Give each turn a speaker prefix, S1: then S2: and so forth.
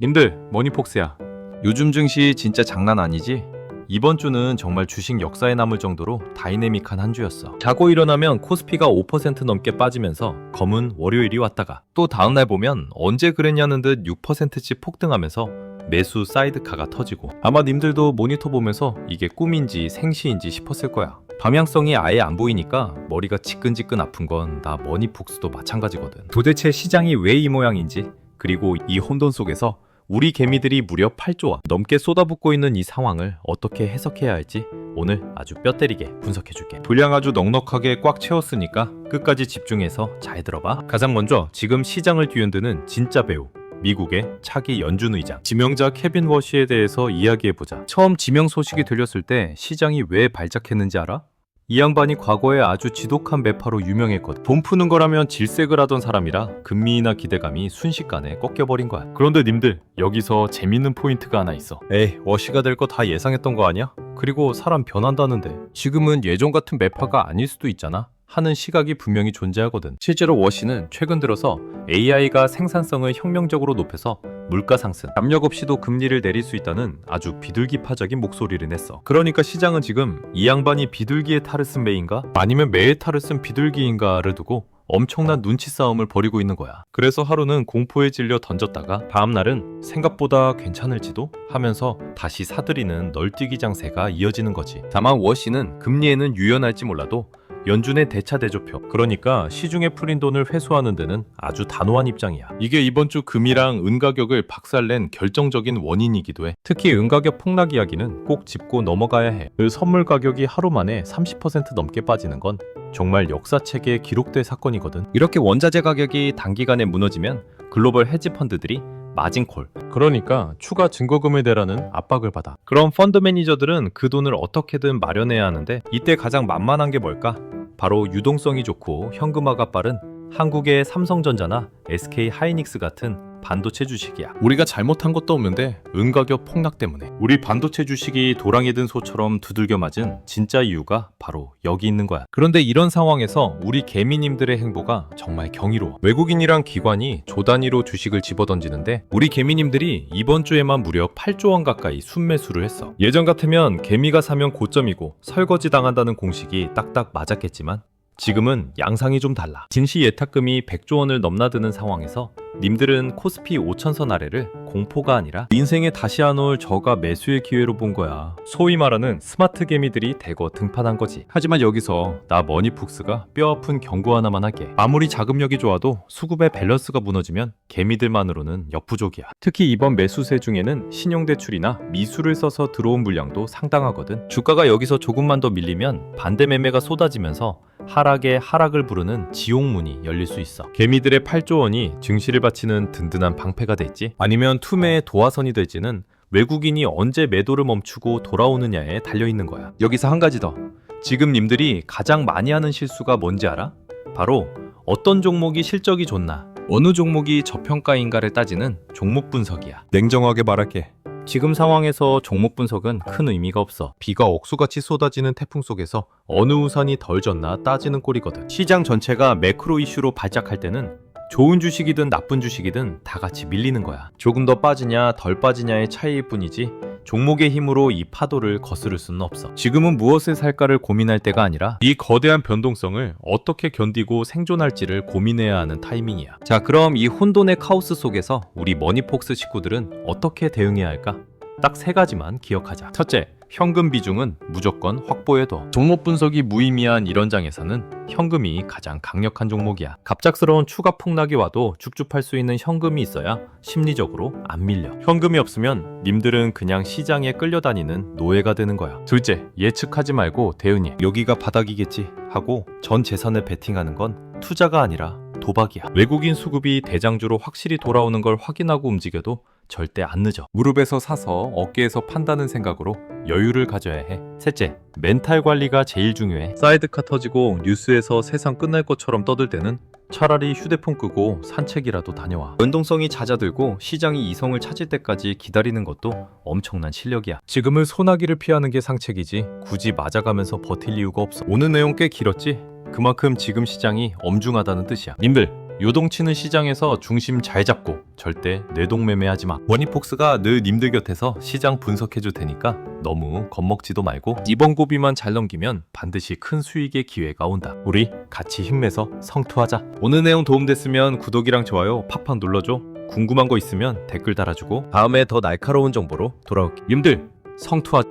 S1: 님들 머니폭스야. 요즘 증시 진짜 장난 아니지? 이번 주는 정말 주식 역사에 남을 정도로 다이내믹한 한 주였어. 자고 일어나면 코스피가 5% 넘게 빠지면서 검은 월요일이 왔다가 또 다음날 보면 언제 그랬냐는 듯 6%씩 폭등하면서 매수 사이드카가 터지고. 아마 님들도 모니터 보면서 이게 꿈인지 생시인지 싶었을 거야. 방향성이 아예 안 보이니까 머리가 지끈지끈 아픈 건 나 머니폭스도 마찬가지거든. 도대체 시장이 왜 이 모양인지 그리고 이 혼돈 속에서 우리 개미들이 무려 8조 원 넘게 쏟아붓고 있는 이 상황을 어떻게 해석해야 할지 오늘 아주 뼈 때리게 분석해 줄게. 분량 아주 넉넉하게 꽉 채웠으니까 끝까지 집중해서 잘 들어봐. 가장 먼저 지금 시장을 뒤흔드는 진짜 배우 미국의 차기 연준 의장 지명자 케빈 워시에 대해서 이야기해 보자. 처음 지명 소식이 들렸을 때 시장이 왜 발작했는지 알아? 이 양반이 과거에 아주 지독한 매파로 유명했거든. 돈 푸는 거라면 질색을 하던 사람이라 금리나 기대감이 순식간에 꺾여버린 거야. 그런데 님들 여기서 재밌는 포인트가 하나 있어. 에이 워시가 될 거 다 예상했던 거 아니야? 그리고 사람 변한다는데 지금은 예전 같은 매파가 아닐 수도 있잖아. 하는 시각이 분명히 존재하거든. 실제로 워시는 최근 들어서 AI가 생산성을 혁명적으로 높여서 물가 상승, 압력 없이도 금리를 내릴 수 있다는 아주 비둘기파적인 목소리를 냈어. 그러니까 시장은 지금 이 양반이 비둘기의 쓴 매인가? 아니면 매의 쓴 비둘기인가를 두고 엄청난 눈치 싸움을 벌이고 있는 거야. 그래서 하루는 공포에 질려 던졌다가 다음 날은 생각보다 괜찮을지도 하면서 다시 사들이는 널뛰기 장세가 이어지는 거지. 다만 워시는 금리에는 유연할지 몰라도 연준의 대차 대조표 그러니까 시중에 풀린 돈을 회수하는 데는 아주 단호한 입장이야. 이게 이번 주 금이랑 은 가격을 박살낸 결정적인 원인이기도 해. 특히 은 가격 폭락 이야기는 꼭 짚고 넘어가야 해. 그 선물 가격이 하루 만에 30% 넘게 빠지는 건 정말 역사책에 기록될 사건이거든. 이렇게 원자재 가격이 단기간에 무너지면 글로벌 헤지 펀드들이 마진콜 그러니까 추가 증거금을 대라는 압박을 받아 그럼 펀드 매니저들은 그 돈을 어떻게든 마련해야 하는데 이때 가장 만만한 게 뭘까? 바로 유동성이 좋고 현금화가 빠른 한국의 삼성전자나 SK 하이닉스 같은 반도체 주식이야. 우리가 잘못한 것도 없는데 은 가격 폭락 때문에 우리 반도체 주식이 도랑이 든 소처럼 두들겨 맞은 진짜 이유가 바로 여기 있는 거야. 그런데 이런 상황에서 우리 개미님들의 행보가 정말 경이로워. 외국인이랑 기관이 조 단위로 주식을 집어던지는데 우리 개미님들이 이번 주에만 무려 8조 원 가까이 순매수를 했어. 예전 같으면 개미가 사면 고점이고 설거지 당한다는 공식이 딱딱 맞았겠지만 지금은 양상이 좀 달라. 증시 예탁금이 100조 원을 넘나드는 상황에서 님들은 코스피 5천선 아래를 공포가 아니라 인생에 다시 안 올 저가 매수의 기회로 본 거야. 소위 말하는 스마트 개미들이 대거 등판한 거지. 하지만 여기서 나 머니북스가 뼈아픈 경고 하나만 할게. 아무리 자금력이 좋아도 수급의 밸런스가 무너지면 개미들만으로는 역부족이야. 특히 이번 매수세 중에는 신용대출이나 미수를 써서 들어온 물량도 상당하거든. 주가가 여기서 조금만 더 밀리면 반대 매매가 쏟아지면서 하락에 하락을 부르는 지옥문이 열릴 수 있어. 개미들의 8조 원이 증시를 바치는 든든한 방패가 될지 아니면 투매의 도화선이 될지는 외국인이 언제 매도를 멈추고 돌아오느냐에 달려 있는 거야. 여기서 한 가지 더. 지금 님들이 가장 많이 하는 실수가 뭔지 알아? 바로 어떤 종목이 실적이 좋나, 어느 종목이 저평가인가를 따지는 종목 분석이야. 냉정하게 말할게. 지금 상황에서 종목 분석은 큰 의미가 없어. 비가 억수같이 쏟아지는 태풍 속에서 어느 우산이 덜 졌나 따지는 꼴이거든. 시장 전체가 매크로 이슈로 발작할 때는 좋은 주식이든 나쁜 주식이든 다 같이 밀리는 거야. 조금 더 빠지냐 덜 빠지냐의 차이일 뿐이지 종목의 힘으로 이 파도를 거스를 수는 없어. 지금은 무엇을 살까를 고민할 때가 아니라 이 거대한 변동성을 어떻게 견디고 생존할지를 고민해야 하는 타이밍이야. 자, 그럼 이 혼돈의 카오스 속에서 우리 머니폭스 식구들은 어떻게 대응해야 할까? 딱 세 가지만 기억하자. 첫째, 현금 비중은 무조건 확보해둬. 종목 분석이 무의미한 이런 장에서는 현금이 가장 강력한 종목이야. 갑작스러운 추가 폭락이 와도 쭉쭉할 수 있는 현금이 있어야 심리적으로 안 밀려. 현금이 없으면 님들은 그냥 시장에 끌려다니는 노예가 되는 거야. 둘째, 예측하지 말고 대응해. 여기가 바닥이겠지 하고 전 재산을 베팅하는 건 투자가 아니라 도박이야. 외국인 수급이 대장주로 확실히 돌아오는 걸 확인하고 움직여도 절대 안 늦어. 무릎에서 사서 어깨에서 판다는 생각으로 여유를 가져야 해. 셋째, 멘탈 관리가 제일 중요해. 사이드카 터지고 뉴스에서 세상 끝날 것처럼 떠들 때는 차라리 휴대폰 끄고 산책이라도 다녀와. 연동성이 잦아들고 시장이 이성을 찾을 때까지 기다리는 것도 엄청난 실력이야. 지금은 소나기를 피하는 게 상책이지 굳이 맞아가면서 버틸 이유가 없어. 오늘 내용 꽤 길었지? 그만큼 지금 시장이 엄중하다는 뜻이야. 님들, 요동치는 시장에서 중심 잘 잡고 절대 뇌동매매하지 마. 원희폭스가 늘 님들 곁에서 시장 분석해줄 테니까 너무 겁먹지도 말고 이번 고비만 잘 넘기면 반드시 큰 수익의 기회가 온다. 우리 같이 힘내서 성투하자. 오늘 내용 도움됐으면 구독이랑 좋아요 팍팍 눌러줘. 궁금한 거 있으면 댓글 달아주고 다음에 더 날카로운 정보로 돌아올게. 님들 성투하.